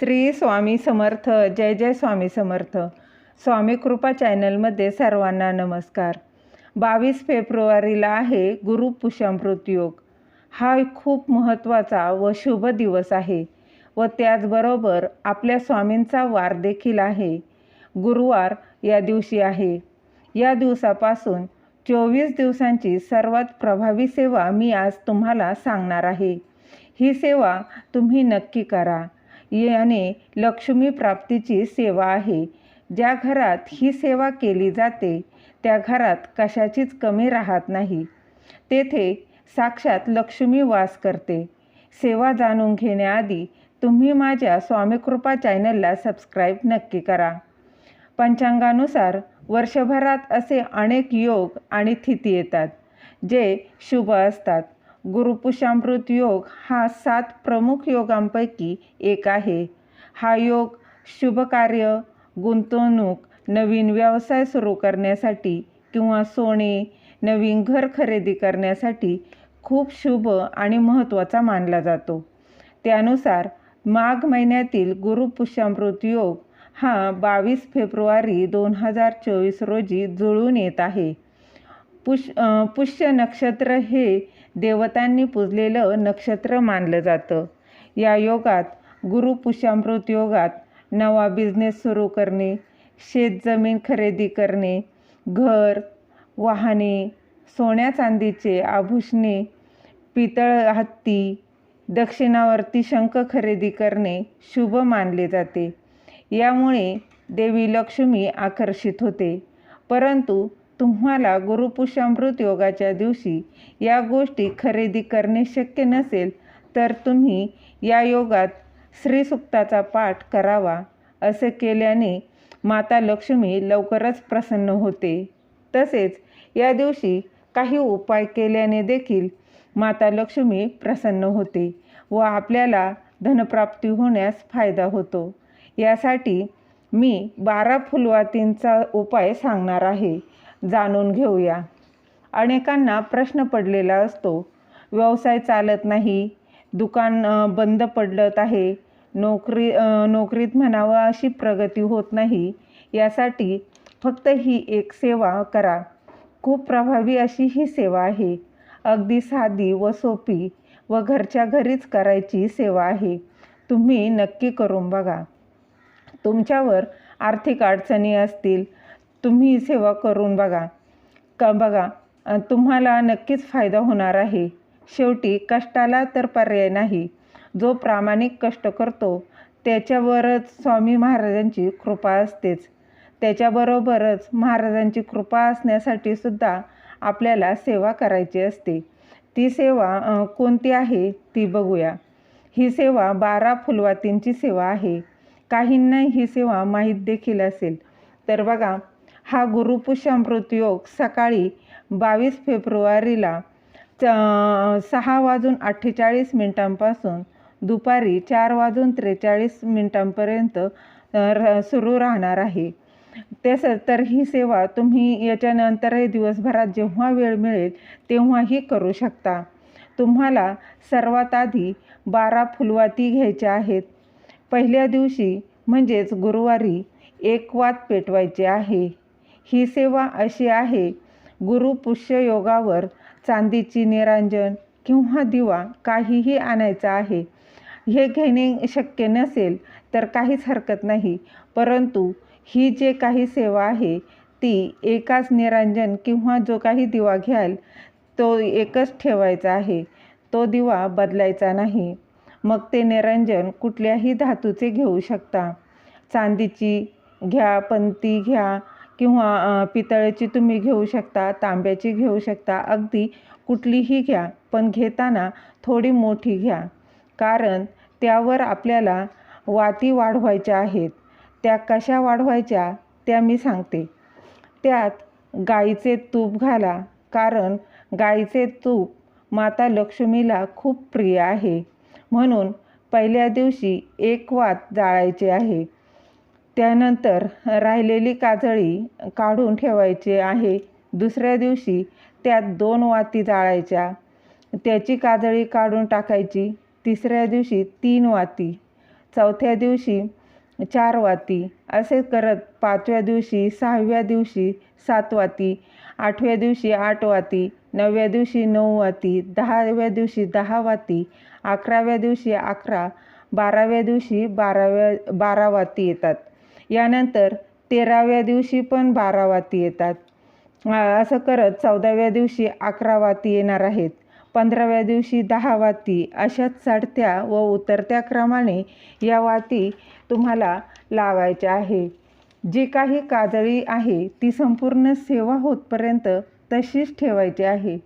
श्री स्वामी समर्थ जय जय स्वामी समर्थ. स्वामी कृपा चॅनलमध्ये सर्वांना नमस्कार. बावीस फेब्रुवारीला आहे गुरुपुषामृत योग. हा खूप महत्त्वाचा व शुभ दिवस आहे व त्याचबरोबर आपल्या स्वामींचा वार देखील आहे. गुरुवार या दिवशी आहे. या दिवसापासून चोवीस दिवसांची सर्वात प्रभावी सेवा मी आज तुम्हाला सांगणार आहे. ही सेवा तुम्ही नक्की करा. याने लक्ष्मी प्राप्तीची सेवा आहे. ज्या घरात ही सेवा केली जाते त्या घरात कशाचीच कमी राहत नाही. तेथे साक्षात लक्ष्मी वास करते. सेवा जाणून घेण्याआधी तुम्ही माझ्या स्वामीकृपा चॅनलला सबस्क्राईब नक्की करा. पंचांगानुसार वर्षभरात असे अनेक योग आणि तिथी येतात जे शुभ असतात. गुरुपुषामृत योग हा सात प्रमुख योगांपैकी एक आहे. हा योग शुभकार्य गुंतवणूक नवीन व्यवसाय सुरू करण्यासाठी किंवा सोने नवीन घर खरेदी करण्यासाठी खूप शुभ आणि महत्त्वाचा मानला जातो. त्यानुसार माघ महिन्यातील गुरुपुष्यामृत योग हा बावीस फेब्रुवारी दोन हजार चोवीस रोजी जुळून येत आहे. पुष पुष्य नक्षत्र हे देवतांनी पूजलेलं नक्षत्र मानलं जातं. या योगात गुरुपुष्यामृत योगात नवा बिझनेस सुरू करणे शेतजमीन खरेदी करणे घर वाहने सोन्या चांदीचे आभूषणे पितळ हत्ती दक्षिणावर्ती शंख खरेदी करणे शुभ मानले जाते. यामुळे देवी लक्ष्मी आकर्षित होते. परंतु तुम्हाला गुरुपुषामृत योगाच्या दिवशी या गोष्टी खरेदी करणे शक्य नसेल तर तुम्ही या योगात श्रीसुक्ताचा पाठ करावा असे केल्याने माता लक्ष्मी लवकरच प्रसन्न होते. तसेच या दिवशी काही उपाय केल्याने देखील माता लक्ष्मी प्रसन्न होते व आपल्याला धनप्राप्ती होण्यास फायदा होतो. यासाठी मी बारा फुलवातींचा उपाय सांगणार आहे. जाणून घेऊया. अनेकांना प्रश्न पडलेला असतो व्यवसाय चालत नाही दुकान बंद पडलत आहे नोकरी नोकरीत म्हणावं अशी प्रगती होत नाही यासाठी फक्त ही एक सेवा करा. खूप प्रभावी अशी ही सेवा आहे. अगदी साधी व सोपी व घरच्या घरीच करायची सेवा आहे. तुम्ही नक्की करून बघा. तुमच्यावर आर्थिक अडचणी असतील तुम्ही सेवा करून बघा. का बघा तुम्हाला नक्कीच फायदा होणार आहे. शेवटी कष्टाला तर पर्याय नाही. जो प्रामाणिक कष्ट करतो त्याच्यावरच स्वामी महाराजांची कृपा असतेच. त्याच्याबरोबरच महाराजांची कृपा असण्यासाठी सुद्धा आपल्याला सेवा करायची असते. ती सेवा कोणती आहे ती बघूया. ही सेवा बारा फुलवातींची सेवा आहे. काहींना ही सेवा माहीत देखील असेल. तर बघा हा गुरुपुषामृत योग सकाळी बावीस फेब्रुवारीला सहा वाजून अठ्ठेचाळीस मिनटांपासून दुपारी चार वाजून त्रेचाळीस मिनटांपर्यंत सुरू राहणार आहे. तस तर ही सेवा तुम्ही याच्यानंतरही दिवसभरात जेव्हा वेळ मिळेल तेव्हाही करू शकता. तुम्हाला सर्वात आधी बारा फुलवाती घ्यायच्या आहेत. पहिल्या दिवशी म्हणजेच गुरुवारी एक वात पेटवायचे आहे. ही सेवा अशी आहे. गुरु पुष्ययोगावर चांदीची निरांजन किंवा दिवा काहीही आणायचा आहे. हे घेणे शक्य नसेल तर काहीच हरकत नाही. परंतु ही जे काही सेवा आहे ती एकाच निरांजन किंवा जो काही दिवा घ्याल तो एकच ठेवायचा आहे. तो दिवा बदलायचा नाही. मग ते निरंजन कुठल्याही धातूचे घेऊ शकता. चांदीची घ्या पंती घ्या किंवा पितळेची तुम्ही घेऊ शकता तांब्याची घेऊ शकता अगदी कुठलीही घ्या पण घेताना थोडी मोठी घ्या. कारण त्यावर आपल्याला वाती वाढवायच्या आहेत. त्या कशा वाढवायच्या त्या मी सांगते. त्यात गाईचे तूप घाला कारण गाईचे तूप माता लक्ष्मीला खूप प्रिय आहे. म्हणून पहिल्या दिवशी एक वात जाळायचे आहे. त्यानंतर राहिलेली काजळी काढून ठेवायची आहे. दुसऱ्या दिवशी त्यात दोन वाती जाळायच्या. त्याची काजळी काढून टाकायची. तिसऱ्या दिवशी तीन वाती. चौथ्या दिवशी चार वाती. असे करत पाचव्या दिवशी सहाव्या दिवशी सात वाती. आठव्या दिवशी आठ वाती. नवव्या दिवशी नऊ वाती. दहाव्या दिवशी दहा वाती. अकराव्या दिवशी अकरा. बाराव्या दिवशी बाराव्या बारा वाती येतात. यानंतर तेराव्या दिवशी पण बारा वाती येतात असं करत चौदाव्या दिवशी अकरा वाती येणार आहेत. पंधराव्या दिवशी दहा वाती अशा चढत्या व उतरत्या क्रमाने या वाती तुम्हाला लावायच्या आहे. जी काही काजळी आहे ती संपूर्ण सेवा होतपर्यंत तशीच ठेवायची आहे.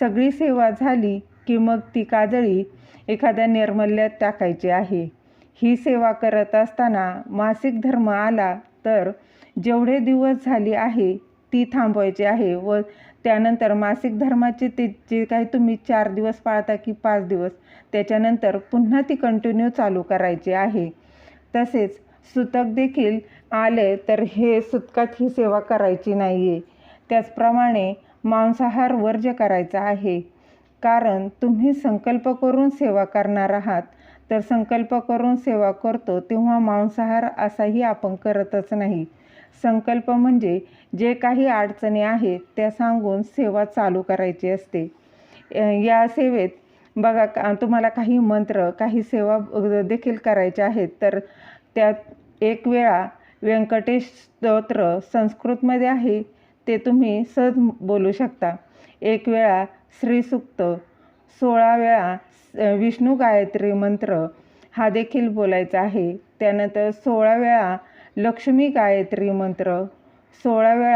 सगळी सेवा झाली की मग ती काजळी एखाद्या निर्मल्यात टाकायची आहे. ही सेवा करत असताना मासिक धर्म आला तर जेवढे दिवस झाली आहे ती थांबवायची आहे व त्यानंतर मासिक धर्माचे ते जे काही तुम्ही चार दिवस पाळता की पाच दिवस त्याच्यानंतर पुन्हा ती कंटिन्यू चालू करायची आहे. तसेच सुतक देखील आले तर हे सुतकात ही सेवा करायची नाही आहे त्याचप्रमाणे मांसाहार वर्ज्य करायचा आहे. कारण तुम्ही संकल्प करून सेवा करणार आहात. तर संकल्प करून सेवा करतो तेव्हा मांसाहार असाही आपण करतच नाही. संकल्प म्हणजे जे काही अडचणी आहेत त्या सांगून सेवा चालू करायची असते. या सेवेत बघा का तुम्हाला काही मंत्र काही सेवा देखील करायच्या आहेत तर त्यात एक वेळा व्यंकटेश स्तोत्र संस्कृतमध्ये आहे ते तुम्ही सहज बोलू शकता. एक वेळा श्रीसुक्त सोळा वेळा विष्णू गायत्री मंत्र हा देखील बोलायचा आहे. त्यानंतर सोळा वेळा लक्ष्मी गायत्री मंत्र सोळा वेळा